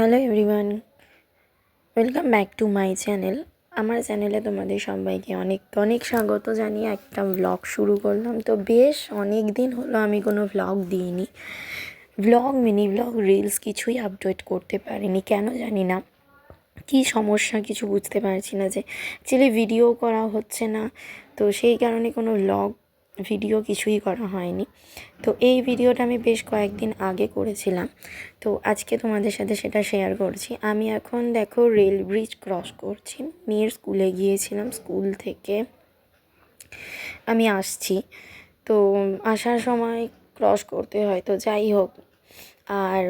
Hello everyone welcome back to my channel আমার চ্যানেলে তোমাদের সবাইকে অনেক অনেক স্বাগত জানিয়ে একটা ব্লগ শুরু করলাম। তো বেশ অনেক দিন হলো আমি কোনো ব্লগ দিইনি। ব্লগ মিনি ব্লগ রিলস কিছুই আপডেট করতে পারিনি। কেন জানি না। কী সমস্যা কিছু বুঝতে পারছি না যে অ্যাকচুয়ালি ভিডিও করা হচ্ছে না। তো সেই কারণে কোনো ব্লগ ভিডিও কিছুই করা হয়নি। তো এই ভিডিওটা আমি বেশ কয়েকদিন আগে করেছিলাম। তো আজকে তোমাদের সাথে সেটা শেয়ার করছি। আমি এখন দেখো রেল ব্রিজ ক্রস করছি। মেয়ের স্কুলে গিয়েছিলাম স্কুল থেকে আমি আসছি। তো আসার সময় ক্রস করতে হয়, তো যাই হোক। আর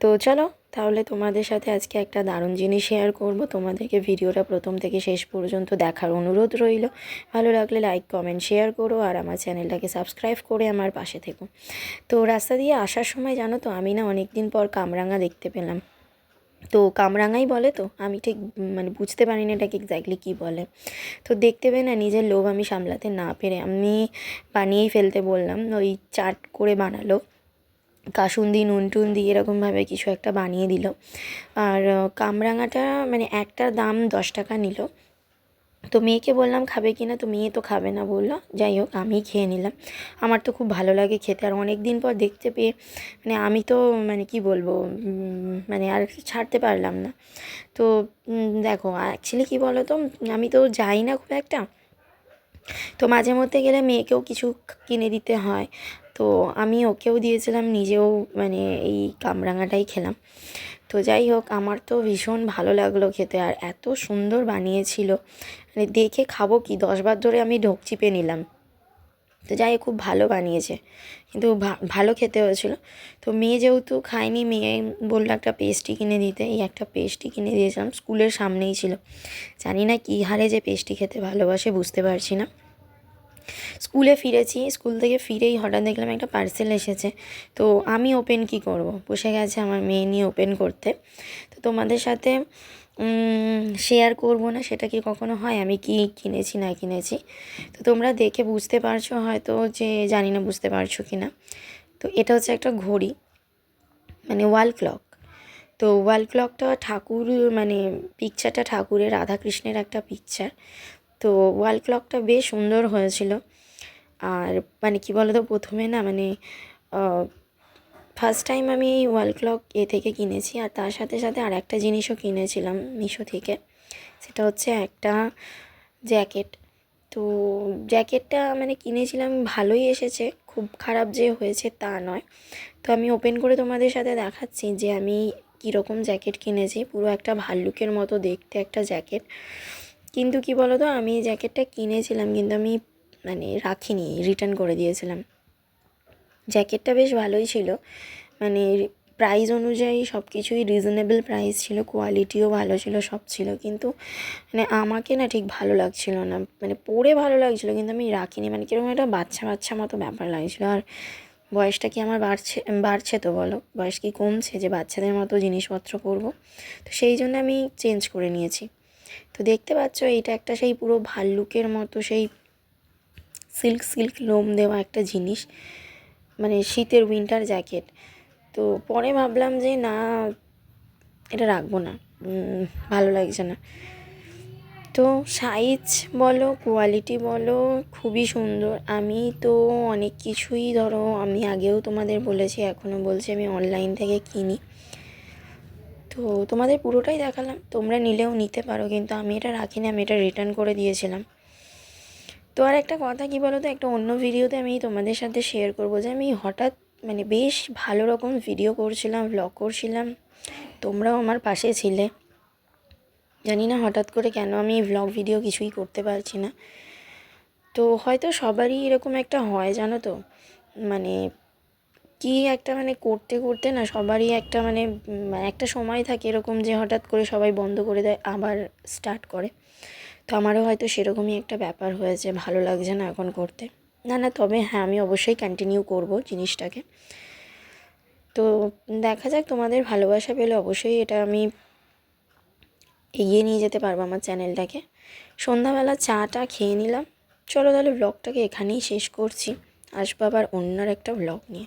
তো চলো তাহলে তোমাদের সাথে আজকে একটা দারুণ জিনিস শেয়ার করব। তোমাদেরকে ভিডিওটা প্রথম থেকে শেষ পর্যন্ত দেখার অনুরোধ রইল। ভালো লাগলে লাইক কমেন্ট শেয়ার করো আর আমার চ্যানেলটাকে সাবস্ক্রাইব করে আমার পাশে থেকো। তো রাস্তা দিয়ে আসার সময় জানো তো, আমি না অনেক দিন পর কামরাঙা দেখতে পেলাম। তো কামরাঙাই বলে তো, আমি ঠিক মানে বুঝতে পারি না এটাকে এক্স্যাক্টলি কী বলে। তো দেখতে পেয়ে না নিজের লোভ আমি সামলাতে না পেরে আমি বানিয়েই ফেলতে বললাম। ওই চাট করে বানালো। কাসুন্দি নুন টুন দিয়ে এরকমভাবে কিছু একটা বানিয়ে দিল। আর কামরাঙাটা মানে একটার দাম দশ টাকা নিল। তো মেয়েকে বললাম, খাবে কি না? তো মেয়ে তো খাবে না বলল। যাই হোক, আমি খেয়ে নিলাম। আমার তো খুব ভালো লাগে খেতে। আর অনেক দিন পর দেখতে পেয়ে মানে আমি তো মানে কি বলব মানে আর ছাড়তে পারলাম না। তো দেখো অ্যাকচুয়ালি কী বলো তো আমি তো যাই না খুব একটা। তো মাঝে মধ্যে গেলে মেয়েকেও কিছু কিনে দিতে হয়। তো আমি ওকেও দিয়েছিলাম, নিজেও মানে এই কামরাঙাটাই খেলাম। তো যাই হোক, আমার তো ভীষণ ভালো লাগল খেতে আর এত সুন্দর বানিয়েছিল। মানে দেখে খাব কি, দশবার ধরে আমি ঢোক চিপে নিলাম। তো যাই খুব ভালো বানিয়েছে। কিন্তু ভালো খেতে হয়েছিল। তো মেয়ে যেহেতু খায়নি, মেয়ে বলল একটা পেস্ট্রি কিনে দিতে। এই একটা পেস্ট্রি কিনে দিয়েছিলাম, স্কুলের সামনেই ছিল। জানি না কী হারে যে পেস্ট্রি খেতে ভালোবাসে, বুঝতে পারছি না। স্কুলে ফিরেছি, স্কুল থেকে ফিরেই হঠাৎ দেখলাম একটা পার্সেল এসেছে। তো আমি ওপেন কি করব? বসে গেছে আমার মেয়ে নিয়ে ওপেন করতে। তো তোমাদের সাথে শেয়ার করব না, সেটা কি কখনো হয়? আমি কি কিনেছি, না কিনেছি? তো তোমরা দেখে বুঝতে পারছ হয়তো যে, জানি না বুঝতে পারছ কি না তো এটা হচ্ছে একটা ঘড়ি মানে ওয়াল ক্লক তো ওয়াল ক্লকটা ঠাকুর মানে পিকচারটা ঠাকুরের, রাধাকৃষ্ণের একটা পিকচার তো ওয়াল ক্লকটা বেশ সুন্দর হয়েছিল। আর মানে কী বলো তো প্রথমে না মানে ফার্স্ট টাইম আমি এই ওয়াল ক্লক এ থেকে কিনেছি। আর তার সাথে সাথে আর একটা জিনিসও কিনেছিলাম মিশো থেকে। সেটা হচ্ছে একটা জ্যাকেট। তো জ্যাকেটটা মানে কিনেছিলাম, ভালোই এসেছে। খুব খারাপ যে হয়েছে তা নয়। তো আমি ওপেন করে তোমাদের সাথে দেখাচ্ছি যে আমি কীরকম জ্যাকেট কিনেছি। পুরো একটা ভাল্লুকের মতো দেখতে একটা জ্যাকেট। কিন্তু কি বলো তো আমি জ্যাকেটটা কিনেছিলাম কিন্তু আমি মানে রাখিনি রিটার্ন করে দিয়েছিলাম। জ্যাকেটটা বেশ ভালোই ছিল মানে প্রাইস অনুযায়ী সব কিছুই রিজনেবল প্রাইস ছিল কোয়ালিটিও ভালো ছিল, সব ছিল, কিন্তু মানে আমাকে না ঠিক ভালো লাগছিল না মানে পরে ভালো লাগছিল কিন্তু আমি রাখিনি মানে কীরকম একটা বাচ্চা বাচ্চা মতো ব্যাপার লাগছিল। আর বয়সটা কি আমার বাড়ছে বাড়ছে তো বলো, বয়স কি কমছে যে বাচ্চাদের মতো জিনিসপত্র করব তো সেই জন্য আমি চেঞ্জ করে নিয়েছি। তো দেখতে পাচ্ছ, এটা একটা সেই পুরো ভাল্লুকের মতো সেই সিল্ক সিল্ক লোম দেওয়া একটা জিনিস মানে শীতের উইন্টার জ্যাকেট তো পরে ভাবলাম যে, না, এটা রাখব না। ভালো লাগছে না। তো সাইজ বলো কোয়ালিটি বলো, খুবই সুন্দর। আমি তো অনেক কিছুই ধরো, আমি আগেও তোমাদের বলেছি এখনও বলছি, আমি অনলাইন থেকে কিনি। তো তোমাদের পুরোটাই দেখালাম। তোমরা নিলেও নিতে পারো, কিন্তু আমি এটা রাখিনি, আমি এটা রিটার্ন করে দিয়েছিলাম। তো আর একটা কথা কী বলো তো একটা অন্য ভিডিওতে আমি তোমাদের সাথে শেয়ার করব যে আমি হঠাৎ মানে বেশ ভালো রকম ভিডিও করছিলাম ব্লগ করছিলাম। তোমরাও আমার পাশে ছিলে। জানি না হঠাৎ করে কেন আমি ব্লগ ভিডিও কিছুই করতে পারছি না। তো হয়তো সবারই এরকম একটা হয়, জানো তো? মানে কি একটা মানে করতে করতে না সবারই একটা মানে একটা সময় থাকে এরকম যে হঠাৎ করে সবাই বন্ধ করে দেয়, আবার স্টার্ট করে। তো আমারও হয়তো সেরকমই একটা ব্যাপার হয়েছে, ভালো লাগছে না এখন করতে। না না, তবে হ্যাঁ আমি অবশ্যই কন্টিনিউ করব জিনিসটাকে। তো দেখা যাক তোমাদের ভালোবাসা পেলে অবশ্যই এটা আমি এগিয়ে নিয়ে যেতে পারব আমার চ্যানেলটাকে। সন্ধ্যাবেলা চাটা খেয়ে নিলাম। চলো তাহলে ব্লগটাকে এখানেই শেষ করছি। আসব আবার অন্যার একটা ব্লগ নিয়ে।